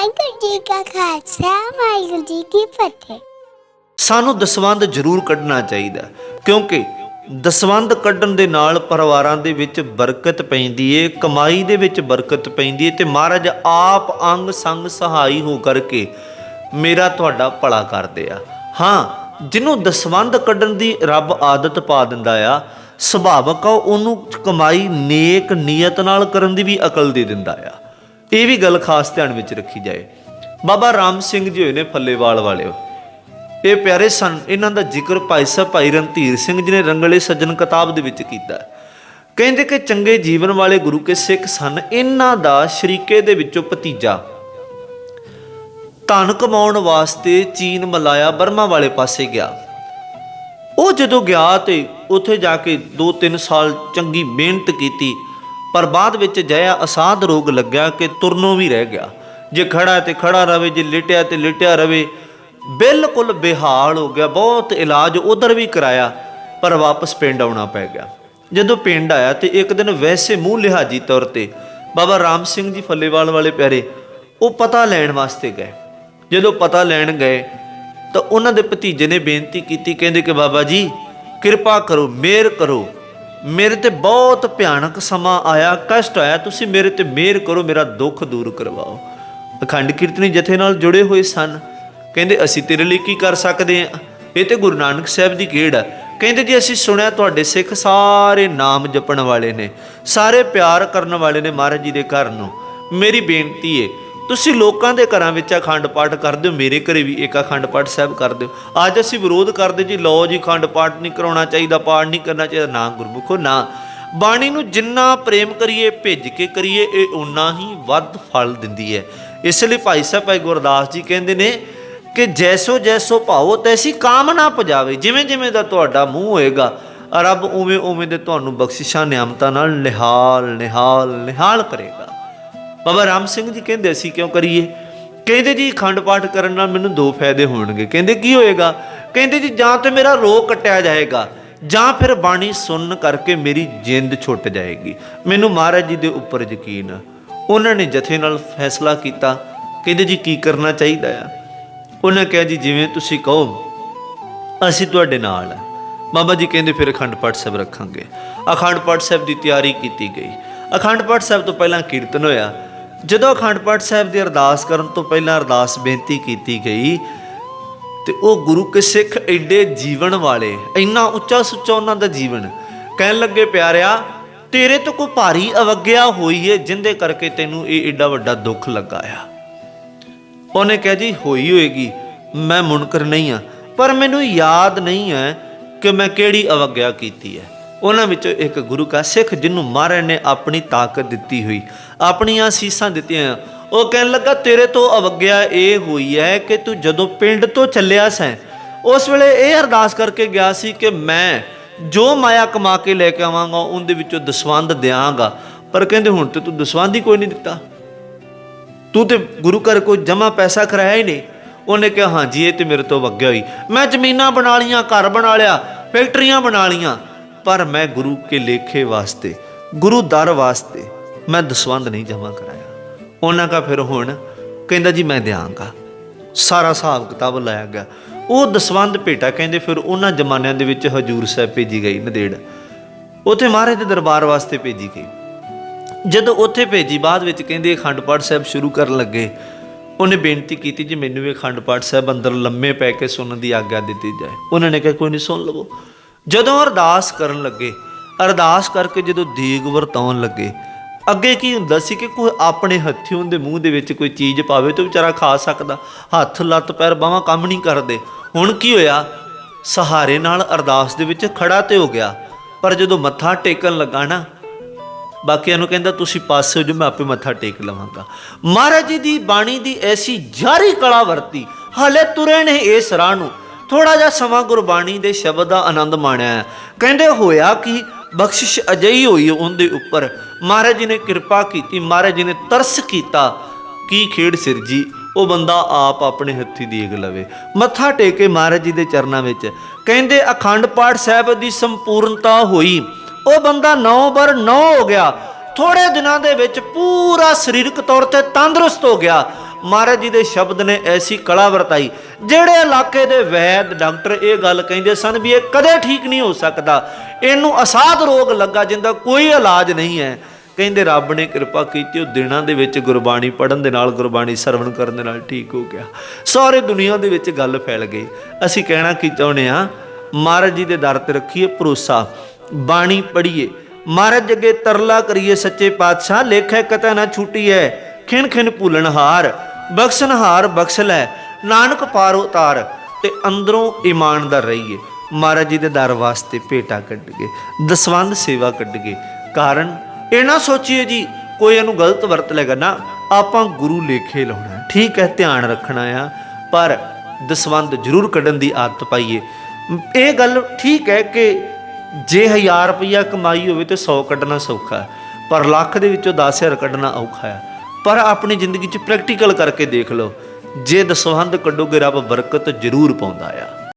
ਵਾਹਿਗੁਰੂ ਜੀ ਕਾ ਖਾਲਸਾ, ਵਾਹਿਗੁਰੂ ਜੀ ਕੀ ਫਤਿਹ। ਸਾਨੂੰ ਦਸਵੰਧ ਜ਼ਰੂਰ ਕੱਢਣਾ ਚਾਹੀਦਾ, ਕਿਉਂਕਿ ਦਸਵੰਧ ਕੱਢਣ ਦੇ ਨਾਲ ਪਰਿਵਾਰਾਂ ਦੇ ਵਿੱਚ ਬਰਕਤ ਪੈਂਦੀ ਏ, ਕਮਾਈ ਦੇ ਵਿੱਚ ਬਰਕਤ ਪੈਂਦੀ ਏ ਤੇ ਮਹਾਰਾਜ ਆਪ ਅੰਗ ਸੰਗ ਸਹਾਈ ਹੋ ਕਰਕੇ ਮੇਰਾ ਤੁਹਾਡਾ ਭਲਾ ਕਰਦੇ ਆ। ਹਾਂ, ਜਿਹਨੂੰ ਦਸਵੰਧ ਕੱਢਣ ਦੀ ਰੱਬ ਆਦਤ ਪਾ ਦਿੰਦਾ ਆ, ਸੁਭਾਵਕ ਆ, ਉਹਨੂੰ ਕਮਾਈ ਨੇਕ ਨੀਅਤ ਨਾਲ ਕਰਨ ਦੀ ਵੀ ਅਕਲ ਦੇ ਦਿੰਦਾ ਆ। ਇਹ ਵੀ ਗੱਲ ਖਾਸ ਧਿਆਨ ਵਿੱਚ ਰੱਖੀ ਜਾਏ। ਬਾਬਾ ਰਾਮ ਸਿੰਘ ਜੀ ਹੋਏ ਨੇ ਫੱਲੇਵਾਲ ਵਾਲਿਓ ਇਹ ਪਿਆਰੇ ਸਨ, ਇਹਨਾਂ ਦਾ ਜ਼ਿਕਰ ਭਾਈ ਸਾਹਿਬ, ਭਾਈ ਰਣਧੀਰ ਸਿੰਘ ਜੀ ਨੇ ਰੰਗਲੇ ਸੱਜਣ ਕਿਤਾਬ ਦੇ ਵਿੱਚ ਕੀਤਾ। ਕਹਿੰਦੇ ਕਿ ਚੰਗੇ ਜੀਵਨ ਵਾਲੇ ਗੁਰੂ ਕੇ ਸਿੱਖ ਸਨ, ਇਹਨਾਂ ਦਾ ਸ਼ਰੀਕੇ ਦੇ ਵਿੱਚੋਂ ਭਤੀਜਾ। ਧਨ ਕਮਾਉਣ ਵਾਸਤੇ ਚੀਨ ਮਲਾਇਆ ਬਰਮਾ ਵਾਲੇ ਪਾਸੇ ਗਿਆ। ਉਹ ਜਦੋਂ ਗਿਆ ਤੇ ਉੱਥੇ ਜਾ ਕੇ 2-3 ਸਾਲ ਚੰਗੀ ਮਿਹਨਤ ਕੀਤੀ ਪਰ ਬਾਅਦ ਵਿੱਚ ਜਇਆ ਅਸਾਧ ਰੋਗ ਲੱਗਿਆ ਕਿ ਤੁਰਨੋਂ ਵੀ ਰਹਿ ਗਿਆ। ਜੇ ਖੜਾ ਤੇ ਖੜਾ ਰਵੇ, ਜੇ ਲਿਟਿਆ ਤੇ ਲਿਟਿਆ ਰਵੇ। ਬਿਲਕੁਲ ਬੇਹਾਲ ਹੋ ਗਿਆ, ਬਹੁਤ ਇਲਾਜ ਉਧਰ ਵੀ ਕਰਾਇਆ, ਪਰ ਵਾਪਸ ਪਿੰਡ ਆਉਣਾ ਪੈ ਗਿਆ। ਜਦੋਂ ਪਿੰਡ ਆਇਆ ਤੇ ਇੱਕ ਦਿਨ ਵੈਸੇ ਮੂੰਹ ਲਿਹਾਜੀ ਤੌਰ ਤੇ ਬਾਬਾ ਰਾਮ ਸਿੰਘ ਜੀ ਫੱਲੇਵਾਲ ਵਾਲੇ ਪਿਆਰੇ, ਉਹ ਪਤਾ ਲੈਣ ਵਾਸਤੇ ਗਏ। ਜਦੋਂ ਪਤਾ ਲੈਣ ਗਏ, ਤਾਂ ਉਹਨਾਂ ਦੇ ਭਤੀਜੇ ਨੇ ਬੇਨਤੀ ਕੀਤੀ, ਕਹਿੰਦੇ ਕਿ ਬਾਬਾ ਜੀ, ਕਿਰਪਾ ਕਰੋ, ਮਿਹਰ ਕਰੋ। ਮੇਰੇ ਤੇ ਬਹੁਤ ਭਿਆਨਕ ਸਮਾਂ ਆਇਆ, ਕਸ਼ਟ ਆਇਆ, ਤੁਸੀਂ ਮੇਰੇ ਤੇ ਮਿਹਰ ਕਰੋ, ਮੇਰਾ ਦੁੱਖ ਦੂਰ ਕਰਵਾਓ। ਅਖੰਡ ਕੀਰਤਨੀ ਜਥੇ ਨਾਲ ਜੁੜੇ ਹੋਏ ਸਨ। ਕਹਿੰਦੇ, ਅਸੀਂ ਤੇਰੇ ਲਈ ਕੀ ਕਰ ਸਕਦੇ ਹਾਂ? ਇਹ ਤੇ ਗੁਰੂ ਨਾਨਕ ਸਾਹਿਬ ਦੀ ਖੇਡ ਆ ਕਹਿੰਦੇ, ਜੀ ਅਸੀਂ ਸੁਣਿਆ ਤੁਹਾਡੇ ਸਿੱਖ ਸਾਰੇ ਨਾਮ ਜਪਣ ਵਾਲੇ ਨੇ, ਸਾਰੇ ਪਿਆਰ ਕਰਨ ਵਾਲੇ ਨੇ ਮਹਾਰਾਜ ਜੀ ਦੇ ਘਰ ਨੂੰ, ਮੇਰੀ ਬੇਨਤੀ ਏ ਤੁਸੀਂ ਲੋਕਾਂ ਦੇ ਘਰਾਂ ਵਿੱਚ ਅਖੰਡ ਪਾਠ ਕਰਦੇ ਹੋ, ਮੇਰੇ ਘਰੇ ਵੀ ਇੱਕ ਅਖੰਡ ਪਾਠ ਸਾਹਿਬ ਕਰਦੇ ਹੋ। ਅੱਜ ਅਸੀਂ ਵਿਰੋਧ ਕਰਦੇ ਜੀ, ਲਓ ਜੀ ਅਖੰਡ ਪਾਠ ਨਹੀਂ ਕਰਾਉਣਾ ਚਾਹੀਦਾ, ਪਾਠ ਨਹੀਂ ਕਰਨਾ ਚਾਹੀਦਾ। ਨਾ ਗੁਰਮੁਖੋ, ਨਾ। ਬਾਣੀ ਨੂੰ ਜਿੰਨਾ ਪ੍ਰੇਮ ਕਰੀਏ, ਭਿੱਜ ਕੇ ਕਰੀਏ, ਇਹ ਉਨਾ ਹੀ ਵੱਧ ਫਲ ਦਿੰਦੀ ਹੈ। ਇਸ ਲਈ ਭਾਈ ਸਾਹਿਬ, ਭਾਈ ਗੁਰਦਾਸ ਜੀ ਕਹਿੰਦੇ ਨੇ ਕਿ ਜੈਸੋ ਜੈਸੋ ਭਾਵੋ, ਤੈਸੀ ਕਾਮਨਾ ਪਜਾਵੇ। ਜਿਵੇਂ ਜਿਵੇਂ ਦਾ ਤੁਹਾਡਾ ਮੂੰਹ ਹੋਏਗਾ, ਰੱਬ ਉਵੇਂ ਉਵੇਂ ਦੇ ਤੁਹਾਨੂੰ ਬਖਸ਼ਿਸ਼ਾਂ ਨਿਆਮਤਾਂ ਨਾਲ ਨਿਹਾਲ ਨਿਹਾਲ ਨਿਹਾਲ ਕਰੇਗਾ। ਬਾਬਾ ਰਾਮ ਸਿੰਘ ਜੀ ਕਹਿੰਦੇ, ਅਸੀਂ ਕਿਉਂ ਕਰੀਏ? ਕਹਿੰਦੇ ਜੀ, ਅਖੰਡ ਪਾਠ ਕਰਨ ਨਾਲ ਮੈਨੂੰ ਦੋ ਫਾਇਦੇ ਹੋਣਗੇ। ਕਹਿੰਦੇ, ਕੀ ਹੋਏਗਾ? ਕਹਿੰਦੇ ਜੀ, ਜਾਂ ਤੇ ਮੇਰਾ ਰੋਗ ਕੱਟਿਆ ਜਾਏਗਾ, ਜਾਂ ਫਿਰ ਬਾਣੀ ਸੁਣਨ ਕਰਕੇ ਮੇਰੀ ਜਿੰਦ ਛੁੱਟ ਜਾਏਗੀ। ਮੈਨੂੰ ਮਹਾਰਾਜ ਜੀ ਦੇ ਉੱਪਰ ਯਕੀਨ ਆ। ਉਹਨਾਂ ਨੇ ਜਥੇ ਨਾਲ ਫੈਸਲਾ ਕੀਤਾ। ਕਹਿੰਦੇ ਜੀ, ਕੀ ਕਰਨਾ ਚਾਹੀਦਾ ਆ? ਉਹਨਾਂ ਕਿਹਾ ਜੀ, ਜਿਵੇਂ ਤੁਸੀਂ ਕਹੋ, ਅਸੀਂ ਤੁਹਾਡੇ ਨਾਲ ਹਾਂ ਬਾਬਾ ਜੀ ਕਹਿੰਦੇ, ਫਿਰ ਅਖੰਡ ਪਾਠ ਸਾਹਿਬ ਰੱਖਾਂਗੇ। ਅਖੰਡ ਪਾਠ ਸਾਹਿਬ ਦੀ ਤਿਆਰੀ ਕੀਤੀ ਗਈ। ਅਖੰਡ ਪਾਠ ਸਾਹਿਬ ਤੋਂ ਪਹਿਲਾਂ ਕੀਰਤਨ ਹੋਇਆ। ਜਦੋਂ ਅਖੰਡ ਪਾਠ ਸਾਹਿਬ ਦੀ ਅਰਦਾਸ ਕਰਨ ਤੋਂ ਪਹਿਲਾਂ ਅਰਦਾਸ ਬੇਨਤੀ ਕੀਤੀ ਗਈ, ਤੇ ਉਹ ਗੁਰੂ ਕੇ ਸਿੱਖ ਐਡੇ ਜੀਵਨ ਵਾਲੇ, ਇੰਨਾ ਉੱਚਾ ਸੁੱਚਾ ਉਹਨਾਂ ਦਾ ਜੀਵਨ, ਕਹਿਣ ਲੱਗੇ, ਪਿਆਰਿਆ, ਤੇਰੇ ਤੋਂ ਕੋਈ ਭਾਰੀ ਅਵਗਿਆ ਹੋਈ ਏ, ਜਿੰਦੇ ਕਰਕੇ ਤੈਨੂੰ ਇਹ ਏਡਾ ਵੱਡਾ ਦੁੱਖ ਲੱਗਾ ਆ ਉਹਨੇ ਕਿਹਾ, ਜੀ, ਹੋਈ ਹੋਏਗੀ, ਮੈਂ ਮੁਨਕਰ ਨਹੀਂ ਆ, ਪਰ ਮੈਨੂੰ ਯਾਦ ਨਹੀਂ ਹੈ ਕਿ ਮੈਂ ਕਿਹੜੀ ਅਵਗਿਆ ਕੀਤੀ ਹੈ। ਉਹਨਾਂ ਵਿੱਚੋਂ ਇੱਕ ਗੁਰੂ ਕਾ ਸਿੱਖ ਜਿਹਨੂੰ ਮਹਾਰਾਜ ਨੇ ਆਪਣੀ ਤਾਕਤ ਦਿੱਤੀ ਹੋਈ, ਆਪਣੀਆਂ ਸੀਸਾਂ ਦਿੱਤੀਆਂ ਉਹ ਕਹਿਣ ਲੱਗਾ, ਤੇਰੇ ਤੋਂ ਅਵਗਿਆ ਇਹ ਹੋਈ ਹੈ ਕਿ ਤੂੰ ਜਦੋਂ ਪਿੰਡ ਤੋਂ ਚੱਲਿਆ ਸੈਂ, ਉਸ ਵੇਲੇ ਇਹ ਅਰਦਾਸ ਕਰਕੇ ਗਿਆ ਸੀ ਕਿ ਮੈਂ ਜੋ ਮਾਇਆ ਕਮਾ ਕੇ ਲੈ ਕੇ ਆਵਾਂਗਾ, ਉਹਦੇ ਵਿੱਚੋਂ ਦਸਵੰਧ ਦਿਆਂਗਾ। ਪਰ ਕਹਿੰਦੇ, ਹੁਣ ਤੇ ਤੂੰ ਦਸਵੰਧ ਹੀ ਕੋਈ ਨਹੀਂ ਦਿੱਤਾ। ਤੂੰ ਤੇ ਗੁਰੂ ਘਰ ਕੋਈ ਜਮਾ ਪੈਸਾ ਕਰਾਇਆ ਹੀ ਨਹੀਂ। ਉਹਨੇ ਕਿਹਾ ਹਾਂਜੀ ਇਹ ਤੇ ਮੇਰੇ ਤੋਂ ਵਗਿਆ ਹੋਈ। ਮੈਂ ਜ਼ਮੀਨਾਂ ਬਣਾ ਲੀਆਂ ਘਰ ਬਣਾ ਲਿਆ, ਫੈਕਟਰੀਆਂ ਬਣਾ ਲੀਆਂ ਪਰ ਮੈਂ ਗੁਰੂ ਕੇ ਲੇਖੇ ਵਾਸਤੇ, ਗੁਰੂ ਦਰ ਵਾਸਤੇ ਮੈਂ ਦਸਵੰਦ ਨਹੀਂ ਜਮਾ ਕਰਾਇਆ। ਉਹਨਾਂ ਕਾ ਫਿਰ ਹੁਣ ਕਹਿੰਦਾ ਜੀ ਮੈਂ ਦਿਆਂਗਾ। ਸਾਰਾ ਹਿਸਾਬ ਕਿਤਾਬ ਲਾਇਆ ਗਿਆ। ਉਹ ਦਸਵੰਦ ਭੇਟਾ ਕਹਿੰਦੇ ਫਿਰ ਉਹਨਾਂ ਜ਼ਮਾਨਿਆਂ ਦੇ ਵਿੱਚ ਹਜੂਰ ਸਾਹਿਬ ਭੇਜੀ ਗਈ ਨਦੇੜ। ਉੱਥੇ ਮਹਾਰਾਜ ਦੇ ਦਰਬਾਰ ਵਾਸਤੇ ਭੇਜੀ ਗਈ। ਜਦੋਂ ਉੱਥੇ ਭੇਜੀ, ਬਾਅਦ ਵਿੱਚ ਕਹਿੰਦੇ ਅਖੰਡ ਪਾਠ ਸਾਹਿਬ ਸ਼ੁਰੂ ਕਰਨ ਲੱਗੇ। ਉਹਨੇ ਬੇਨਤੀ ਕੀਤੀ ਜੀ ਮੈਨੂੰ ਵੀ ਅਖੰਡ ਪਾਠ ਸਾਹਿਬ ਅੰਦਰ ਲੰਮੇ ਪੈ ਕੇ ਸੁਣਨ ਦੀ ਆਗਿਆ ਦਿੱਤੀ ਜਾਏ। ਉਹਨਾਂ ਨੇ ਕਿਹਾ, ਕੋਈ ਨਹੀਂ ਸੁਣ ਲਵੋ। ਜਦੋਂ ਅਰਦਾਸ ਕਰਨ ਲੱਗੇ, ਅਰਦਾਸ ਕਰਕੇ ਜਦੋਂ ਦੇਗ ਵਰਤਾਉਣ ਲੱਗੇ, ਅੱਗੇ ਕੀ ਹੁੰਦਾ ਸੀ ਕਿ ਕੋਈ ਆਪਣੇ ਹੱਥੀਂ ਉਹਦੇ ਮੂੰਹ ਦੇ ਵਿੱਚ ਕੋਈ ਚੀਜ਼ ਪਾਵੇ ਤਾਂ ਵਿਚਾਰਾ ਖਾ ਸਕਦਾ, ਹੱਥ, ਲੱਤ, ਪੈਰ ਬਾਹਾਂ ਕੰਮ ਨਹੀਂ ਕਰਦੇ। ਹੁਣ ਕੀ ਹੋਇਆ? ਸਹਾਰੇ ਨਾਲ ਅਰਦਾਸ ਦੇ ਵਿੱਚ ਖੜਾ ਤੇ ਹੋ ਗਿਆ। ਪਰ ਜਦੋਂ ਮੱਥਾ ਟੇਕਣ ਲੱਗਾ ਨਾ, ਬਾਕੀਆਂ ਨੂੰ ਕਹਿੰਦਾ, ਤੁਸੀਂ ਪਾਸੇ ਹੋ ਜੋ ਮੈਂ ਆਪੇ ਮੱਥਾ ਟੇਕ ਲਵਾਂਗਾ। ਮਹਾਰਾਜ ਜੀ ਦੀ ਬਾਣੀ ਦੀ ਐਸੀ ਜਾਰੀ ਕਲਾ ਵਰਤੀ, ਹਾਲੇ ਤੁਰੇ ਨੇ ਇਸ ਰਾਹ ਨੂੰ। ਥੋੜਾ ਜਿਹਾ ਸਮਾਂ ਗੁਰਬਾਣੀ ਦੇ ਸ਼ਬਦ ਦਾ ਆਨੰਦ ਮਾਣਿਆ ਹੈ। ਕਹਿੰਦੇ ਹੋਇਆ ਕਿ ਬਖਸ਼ਿਸ਼ ਅਜਈ ਹੋਈ ਉਹਦੇ ਉੱਪਰ। ਮਹਾਰਾਜ ਜੀ ਨੇ ਕਿਰਪਾ ਕੀਤੀ, ਮਹਾਰਾਜ ਜੀ ਨੇ ਤਰਸ ਕੀਤਾ। ਕੀ ਖੇਡ ਸਿਰਜੀ ਉਹ ਬੰਦਾ ਆਪ ਆਪਣੇ ਹੱਥੀ ਦੇਖ ਲਵੇ। ਮੱਥਾ ਟੇਕੇ ਮਹਾਰਾਜ ਜੀ ਦੇ ਚਰਨਾਂ ਵਿੱਚ। ਕਹਿੰਦੇ ਅਖੰਡ ਪਾਠ ਸਾਹਿਬ ਦੀ ਸੰਪੂਰਨਤਾ ਹੋਈ। ਉਹ ਬੰਦਾ 9 ਬਰ 9 ਹੋ ਗਿਆ। ਥੋੜੇ ਦਿਨਾਂ ਦੇ ਵਿੱਚ ਪੂਰਾ ਸਰੀਰਕ ਤੌਰ ਤੇ ਤੰਦਰੁਸਤ ਹੋ ਗਿਆ। ਮਹਾਰਾਜ ਜੀ ਦੇ ਸ਼ਬਦ ਨੇ ਐਸੀ ਕਲਾ ਵਰਤਾਈ, ਜਿਹੜੇ ਇਲਾਕੇ ਦੇ ਵੈਦ ਡਾਕਟਰ ਇਹ ਗੱਲ ਕਹਿੰਦੇ ਸਨ ਵੀ ਇਹ ਕਦੇ ਠੀਕ ਨਹੀਂ ਹੋ ਸਕਦਾ। ਇਹਨੂੰ ਅਸਾਧ ਰੋਗ ਲੱਗਾ ਜਿੰਦਾ ਕੋਈ ਇਲਾਜ ਨਹੀਂ ਹੈ। ਕਹਿੰਦੇ ਰੱਬ ਨੇ ਕਿਰਪਾ ਕੀਤੀ, ਉਹ ਦਿਨਾਂ ਦੇ ਵਿੱਚ ਗੁਰਬਾਣੀ ਪੜਨ ਦੇ ਨਾਲ, ਗੁਰਬਾਣੀ ਸਰਵਣ ਕਰਨ ਦੇ ਨਾਲ ਠੀਕ ਹੋ ਗਿਆ। ਸਾਰੇ ਦੁਨੀਆ ਦੇ ਵਿੱਚ ਗੱਲ ਫੈਲ ਗਈ। ਅਸੀਂ ਕਹਿਣਾ ਕੀ ਚਾਹੁੰਦੇ ਆ ਮਹਾਰਾਜ ਜੀ ਦੇ ਦਰ ਤੇ ਰੱਖੀਏ ਭਰੋਸਾ, ਬਾਣੀ ਪੜ੍ਹੀਏ। ਮਹਾਰਾਜ ਅੱਗੇ ਤਰਲਾ ਕਰੀਏ ਸੱਚੇ ਪਾਤਸ਼ਾਹ ਲੇਖੇ ਕਤਾ ਨਾ ਛੁੱਟੀਐ, ਖਿਣ ਖਿਣ ਭੁੱਲਣ ਹਾਰ ਬਖਸ਼ਣਹਾਰ ਬਖਸ਼ ਲੈ, ਨਾਨਕ ਪਾਰ ਉਤਾਰ, ਤੇ ਅੰਦਰੋਂ ਇਮਾਨਦਾਰ ਰਹੀਏ। ਮਹਾਰਾਜ ਜੀ ਦੇ ਦਰ ਵਾਸਤੇ ਭੇਟਾ ਕੱਢਗੇ ਦਸਵੰਦ ਸੇਵਾ ਕੱਢ ਗਏ ਕਾਰਨ ਇਹ ਨਾ ਸੋਚੀਏ ਜੀ, ਕੋਈ ਇਹਨੂੰ ਗਲਤ ਵਰਤ ਲੇਗਾ ਨਾ, ਆਪਾਂ ਗੁਰੂ ਲੇਖੇ ਲਾਉਣਾ। ਠੀਕ ਹੈ, ਧਿਆਨ ਰੱਖਣਾ ਆ, ਪਰ ਦਸਵੰਦ ਜ਼ਰੂਰ ਕੱਢਣ ਦੀ ਆਦਤ ਪਾਈਏ। ਇਹ ਗੱਲ ਠੀਕ ਹੈ ਕਿ ਜੇ 1000 ਰੁਪਇਆ ਕਮਾਈ ਹੋਵੇ ਤੇ 100 ਕੱਢਣਾ ਸੌਖਾ, ਪਰ ਲੱਖ ਦੇ ਵਿੱਚੋਂ 10000 ਕੱਢਣਾ ਔਖਾ ਹੈ ਪਰ ਆਪਣੀ ਜ਼ਿੰਦਗੀ 'ਚ ਪ੍ਰੈਕਟੀਕਲ ਕਰਕੇ ਦੇਖ ਲਓ। ਜੇ ਦਸਵੰਦ ਕੱਢੋਗੇ, ਰੱਬ ਬਰਕਤ ਜ਼ਰੂਰ ਪਾਉਂਦਾ ਆ।